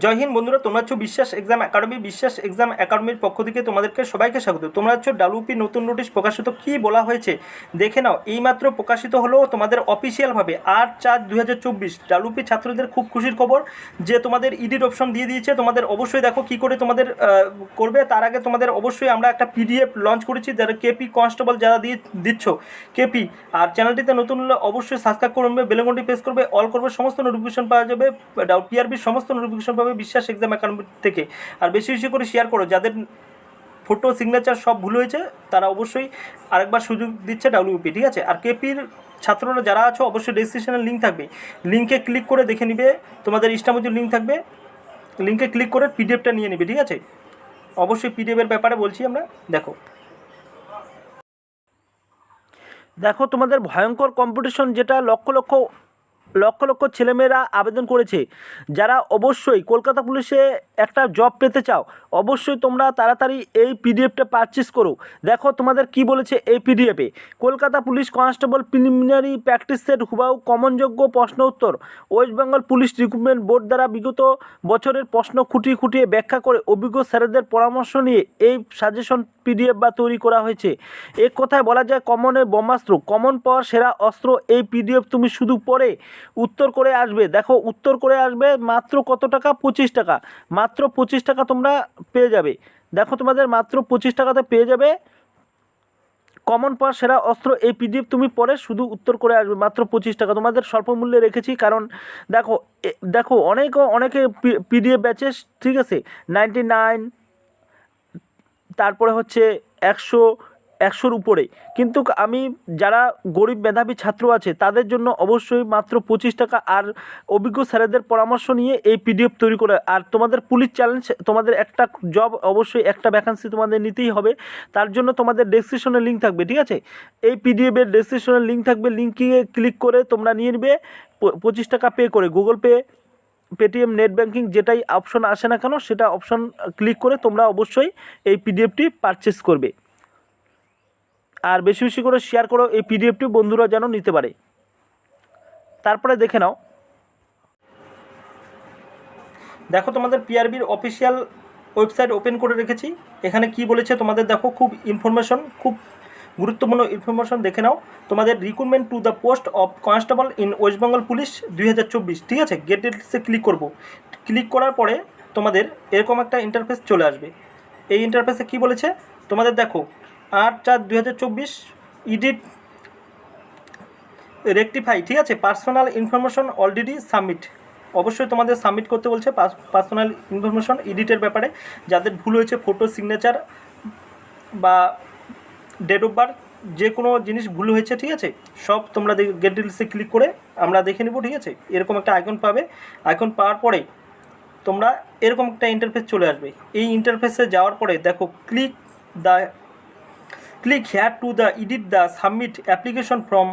জয় হিন্দ বন্ধুরা, তোমরা হচ্ছে বিশ্বাস এক্সাম একাডেমি, বিশ্বাস এক্সাম একাডেমির পক্ষ থেকে তোমাদেরকে সবাইকে স্বাগত। তোমরা হচ্ছে ডাব্লিউপি নতুন নোটিশ প্রকাশিত কি বলা হয়েছে? দেখে নাও, এইমাত্র প্রকাশিত হলো তোমাদের অফিসিয়ালভাবে আট চার দুই হাজার চব্বিশ। ডাব্লিউপি ছাত্রদের খুব খুশির খবর যে তোমাদের ইডিট অপশন দিয়ে দিয়েছে। তোমাদের অবশ্যই দেখো কি করে তোমাদের করবে। তার আগে তোমাদের অবশ্যই আমরা একটা পিডিএফ লঞ্চ করেছি, যারা কেপি কনস্টেবল যারা দিয়ে দিচ্ছ কেপি আর চ্যানেলটিতে নতুন হলে অবশ্যই সাবস্ক্রাইব করবে বেলঙ্গনটি প্রেস করবে অল করবে, সমস্ত নোটিফিকেশন পাওয়া যাবে পিআরবির সমস্ত নোটিফিকেশন পাবে বিশ্বাস এক্সাম অ্যাকাউন্ট থেকে। আর বেশি বেশি করে শেয়ার করো, যাদের ফটো সিগনেচার সব ভুল হয়েছে, তারা অবশ্যই আরেকবার সুযোগ দিচ্ছে ডাব্লিউপি ঠিক আছে? আর কেপির ছাত্ররা যারা আছো, অবশ্যই রেজিস্ট্রেশনের লিঙ্ক থাকবে। লিঙ্কে ক্লিক করে দেখে নিবে, তোমাদের ইষ্টামজুর লিঙ্ক থাকবে। লিঙ্কে ক্লিক করে পিডিএফটা নিয়ে নিবে, ঠিক আছে? অবশ্যই পিডিএফের ব্যাপারে বলছি আমরা, দেখো। দেখো তোমাদের ভয়ঙ্কর কম্পিটিশন যেটা লক্ষ লক্ষ লক্ষ লক্ষ ছেলেমেয়েরা আবেদন করেছে। যারা অবশ্যই কলকাতা পুলিশে একটা জব পেতে চাও, অবশ্যই তোমরা তাড়াতাড়ি এই পিডিএফটা পারচেস করো। দেখো তোমাদের কি বলেছে এই পিডিএফে Kolkata police constable preliminary practice set হুবাউ কমনযোগ্য প্রশ্ন উত্তর। West Bengal police recruitment board দ্বারা বিগত বছরের প্রশ্ন খুঁটিয়ে খুঁটিয়ে ব্যাখ্যা করে অভিজ্ঞ স্যারেদের পরামর্শ নিয়ে এই সাজেশন পিডিএফ বা তৈরি করা হয়েছে। এক কথায় বলা যায় কমনের ব্রহ্মাস্ত্র, কমন পাওয়ার সেরা অস্ত্র এই পিডিএফ তুমি শুধু পরে উত্তর করে আসবে। দেখো, উত্তর করে আসবে মাত্র কত টাকা? পঁচিশ টাকা। মাত্র পঁচিশ টাকা তোমরা পেয়ে যাবে। দেখো তোমাদের মাত্র পঁচিশ টাকাতে পেয়ে যাবে। কমন পাওয়ার সেরা অস্ত্র এই পিডিএফ তুমি পরে শুধু উত্তর করে আসবে, মাত্র পঁচিশ টাকা। তোমাদের স্বল্প মূল্যে রেখেছি, কারণ দেখো দেখো, অনেক, অনেকে পিডিএফ ব্যাচে ঠিক আছে? নাইনটি নাইন তারপরে হচ্ছে একশো, একশোর উপরে। কিন্তু আমি যারা গরিব মেধাবী ছাত্র আছে, তাদের জন্য অবশ্যই মাত্র পঁচিশ টাকা আর অভিজ্ঞ স্যারেদের পরামর্শ নিয়ে এই পিডিএফ তৈরি করে। আর তোমাদের পুলিশ চ্যালেঞ্জ তোমাদের একটা জব অবশ্যই একটা ভ্যাকান্সি তোমাদের নিতেই হবে। তার জন্য তোমাদের ডেসক্রিপশনের লিঙ্ক থাকবে, ঠিক আছে? এই পিডিএফের ডেসক্রিপশনের লিঙ্ক থাকবে। লিঙ্কে ক্লিক করে তোমরা নিয়ে নেবে পঁচিশ টাকা পে করে। Google pay Paytm net banking যেটাই অপশন আসে না কেন, সেটা অপশন ক্লিক করে তোমরা অবশ্যই এই পিডিএফটি পারচেস করবে। আর বেশি বেশি করে শেয়ার করো এই পিডিএফটি বন্ধুরা যেন নিতে পারে। তারপরে দেখে নাও। দেখো তোমাদের পিআরবির অফিসিয়াল ওয়েবসাইট ওপেন করে রেখেছি। এখানে কি বলেছে তোমাদের দেখো, খুব ইনফরমেশন খুব গুরুত্বপূর্ণ ইনফরমেশন দেখে নাও। তোমাদের recruitment to the post of constable in West Bengal police দুই হাজার চব্বিশ। ঠিক আছে? গেট ডিটেলসে ক্লিক করব। ক্লিক করার পরে তোমাদের এরকম একটা ইন্টারফেস চলে আসবে। এই ইন্টারফেসে কি বলেছে? তোমাদের দেখো, আট চার দুই ইডিট রেকটিফাই ঠিক আছে? পার্সোনাল ইনফরমেশন অলরেডি সাবমিট অবশ্যই তোমাদের সাবমিট করতে বলছে পার্সোনাল ইনফরমেশন এডিটের ব্যাপারে। যাদের ভুল হয়েছে ফটো সিগনেচার বা ডেট অফ বার্থ যে কোনো জিনিস ভুল হয়েছে, ঠিক আছে? সব তোমরা গেট ডিটেলসে ক্লিক করে আমরা দেখে নেব, ঠিক আছে? এরকম একটা আইকন পাবে। আইকন পাওয়ার পরে তোমরা এরকম একটা ইন্টারফেস চলে আসবে। এই ইন্টারফেসে যাওয়ার পরে দেখো click the click here to the edit the submit application from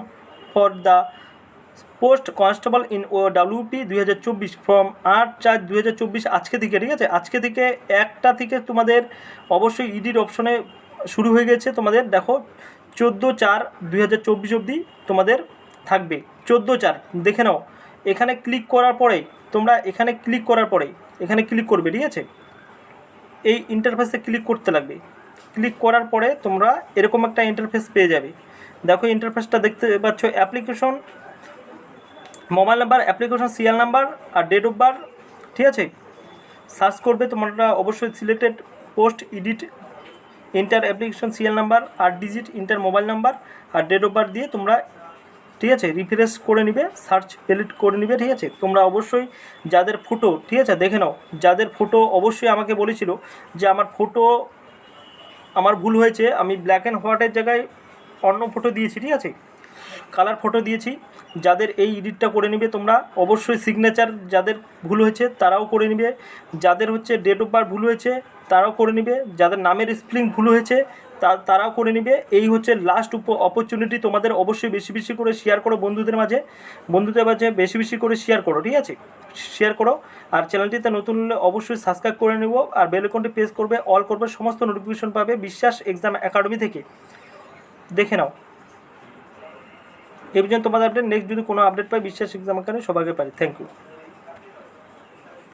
for the post constable in O WP দুই হাজার চব্বিশ ফ্রম আট চার দুই হাজার চব্বিশ আজকে থেকে, ঠিক আছে? আজকে থেকে একটা থেকে তোমাদের অবশ্যই ইডিট অপশনে শুরু হয়ে গেছে তোমাদের, দেখো, চোদ্দ চার দুই হাজার চব্বিশ অবধি তোমাদের থাকবে। চোদ্দ চার, দেখে নাও, এখানে ক্লিক করার পরে, তোমরা এখানে ক্লিক করার পরে, এখানে ক্লিক করবে, ঠিক আছে? এই ইন্টারফেসে ক্লিক করতে লাগবে। ক্লিক করার পরে তোমরা এরকম একটা ইন্টারফেস পেয়ে যাবে। দেখো ইন্টারফেসটা দেখতে পাচ্ছ application mobile number application serial number R date of birth ঠিক আছে? সার্চ করবে, তোমরা অবশ্যই selected post edit enter application CL number আর ডিজিট ইন্টার মোবাইল নাম্বার আর ডেট অফ বার্থ দিয়ে তোমরা, ঠিক আছে রিফ্রেশ করে নিবে সার্চ ভ্যালিড করে নিবে, ঠিক আছে? তোমরা অবশ্যই যাদের ফটো ঠিক আছে, দেখে নাও, যাদের ফটো অবশ্যই আমাকে বলেছিল যে আমার ফটো আমার ভুল হয়েছে, আমি ব্ল্যাক অ্যান্ড হোয়াইটের জায়গায় অন্য ফটো দিয়েছি, ঠিক আছে? কালার ফটো দিয়েছি। যাদের এই এডিটটা করে নিবে তোমরা, অবশ্যই সিগনেচার যাদের ভুল হয়েছে তারাও করে নিবে। যাদের হচ্ছে ডেট অফ বার্থ ভুল হয়েছে তারাও করে নিবে। যাদের নামের স্প্লিং ভুল হয়েছে তা, তারাও করে নিবে। এই হচ্ছে লাস্ট অপরচুনিটি তোমাদের অবশ্যই বেশি বেশি করে শেয়ার করো বন্ধুদের মাঝে। বন্ধুদের মাঝে বেশি বেশি করে শেয়ার করো, ঠিক আছে? শেয়ার করো। আর চ্যানেলটিতে নতুন হলে অবশ্যই সাবস্ক্রাইব করে নেব আর বেল আইকনটি প্রেস করবে। অল করবে, সমস্ত নোটিফিকেশন পাবে। বিশ্বাস এক্সাম একাডেমি থেকে। দেখে নাও। এই পর্যন্ত তোমাদের আপডেট নেক্সট যদি কোনো আপডেট পাই, বিশ্বাস এক্সাম আকারে সবাইকে পারি। Thank you